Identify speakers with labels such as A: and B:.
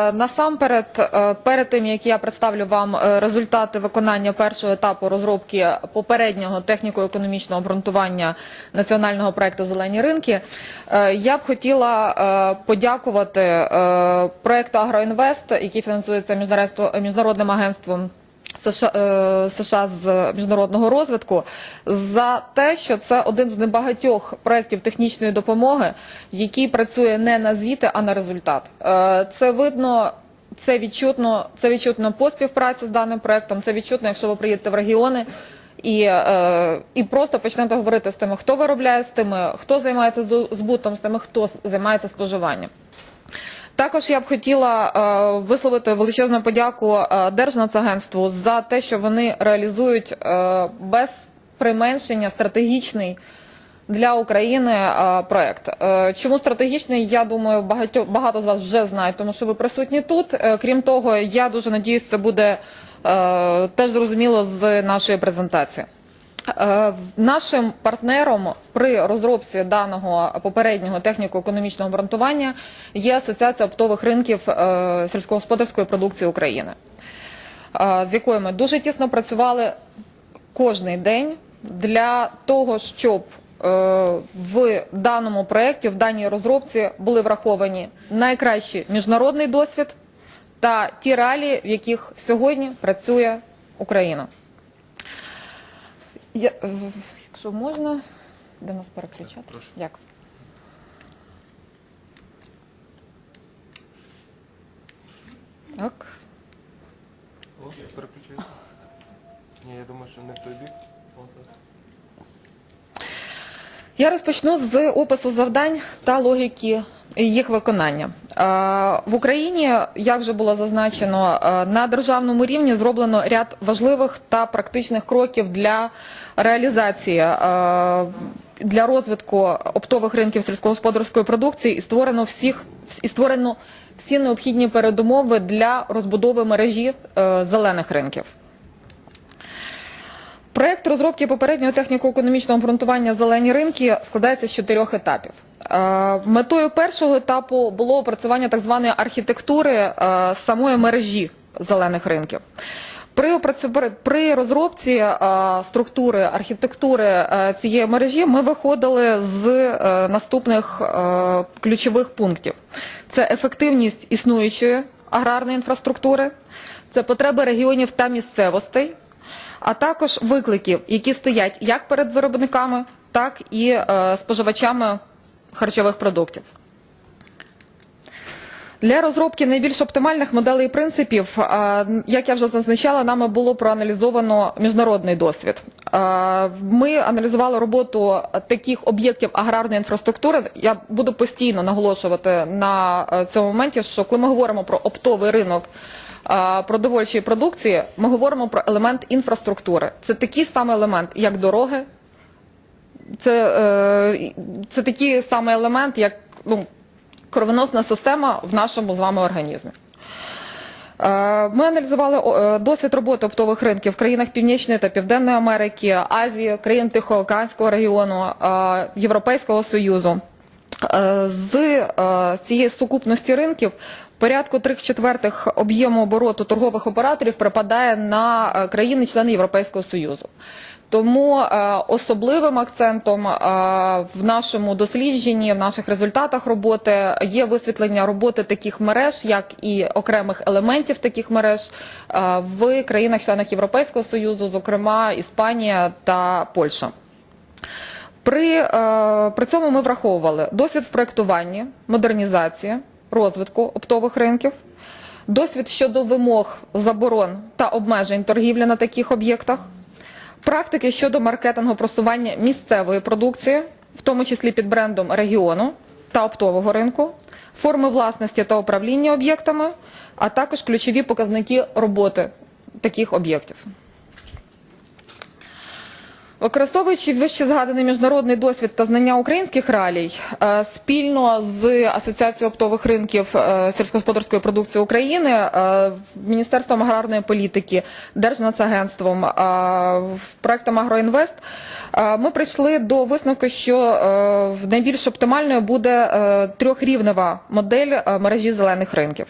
A: Е, Насамперед, е, перед тим як я представлю вам е, результати виконання першого етапу розробки попереднього техніко-економічного обґрунтування національного проекту Зелені ринки, я б хотіла подякувати проекту Агроінвест, який фінансується міжнародним агентством. США, е, з міжнародного розвитку за те, що це один з небагатьох проєктів технічної допомоги, який працює не на звіти, а на результат. Е, Це видно. Це відчутно, це відчутно по співпраці з даним проектом. Це відчутно, якщо ви приїдете в регіони і, е, і просто почнете говорити з тими, хто виробляє, з тими, хто займається збутом, з тими, хто займається споживанням. Також я б хотіла е, висловити величезну подяку е, Держнацагентству за те, що вони реалізують е, без применшення стратегічний для України е, проект. Е, чому стратегічний? Я думаю, багато, багато з вас вже знають, тому що ви присутні тут. Крім того, я дуже надіюсь, це буде теж зрозуміло з нашої презентації. Е, Нашим партнером при розробці даного попереднього техніко-економічного обґрунтування є Асоціація оптових ринків е, сільськогосподарської продукції України, е, з якою ми дуже тісно працювали кожний день для того, щоб в даному проєкті, в даній розробці були враховані найкращий міжнародний досвід та ті реалії, в яких сьогодні працює Україна. Я, е, якщо можна, де нас переключати?
B: Прошу.
A: Як? Так.
B: О, переключився. Ні, я думаю, що не в той бік. О, так.
A: Я розпочну з опису завдань та логіки їх виконання. Е, В Україні, як вже було зазначено, е, на державному рівні зроблено ряд важливих та практичних кроків для реалізації е, для розвитку оптових ринків сільськогосподарської продукції і створено всіх і створено всі необхідні передумови для розбудови мережі зелених ринків. Проект розробки попереднього техніко-економічного обґрунтування зелені ринки складається з чотирьох етапів. Е, Метою першого етапу було опрацювання так званої архітектури е, самої мережі зелених ринків. При, опрацю- при- розробці е, структури архітектури цієї мережі ми виходили з наступних ключових пунктів: це ефективність існуючої аграрної інфраструктури, це потреби регіонів та місцевостей, а також викликів, які стоять як перед виробниками, так і е, споживачами харчових продуктів. Для розробки найбільш оптимальних моделей і принципів, як я вже зазначала, нами було проаналізовано міжнародний досвід. Ми аналізували роботу таких об'єктів аграрної інфраструктури. Я буду постійно наголошувати на е, цьому моменті, що коли ми говоримо про оптовий ринок продовольчої продукції, ми говоримо про елемент інфраструктури. Це такий самий елемент, як дороги, це, е, це такий самий елемент, як ну, кровоносна система в нашому з вами організмі. Е, Ми аналізували е, досвід роботи оптових ринків в країнах Північної та Південної Америки, Азії, країн Тихоокеанського регіону, Європейського Союзу. З цієї сукупності ринків порядку 3 четвертих об'єму обороту торгових операторів припадає на е, країни-члени Європейського Союзу. Тому е, особливим акцентом е, в нашому дослідженні, в наших результатах роботи є висвітлення роботи таких мереж, як і окремих елементів таких мереж в країнах-членах Європейського Союзу, зокрема Іспанія та Польща. При, при цьому ми враховували досвід в проєктуванні, модернізації, розвитку оптових ринків, досвід щодо вимог, заборон та обмежень торгівлі на таких об'єктах, практики щодо маркетингу просування місцевої продукції, в тому числі під брендом регіону та оптового ринку, форми власності та управління об'єктами, а також ключові показники роботи таких об'єктів. Використовуючи вище згаданий міжнародний досвід та знання українських реалій, е, спільно з Асоціацією оптових ринків е, сільськогосподарської продукції України, е, Міністерством аграрної політики, Держнацагентством, проектом Агроінвест, ми прийшли до висновку, що найбільш оптимальною буде трьохрівнева модель мережі зелених ринків.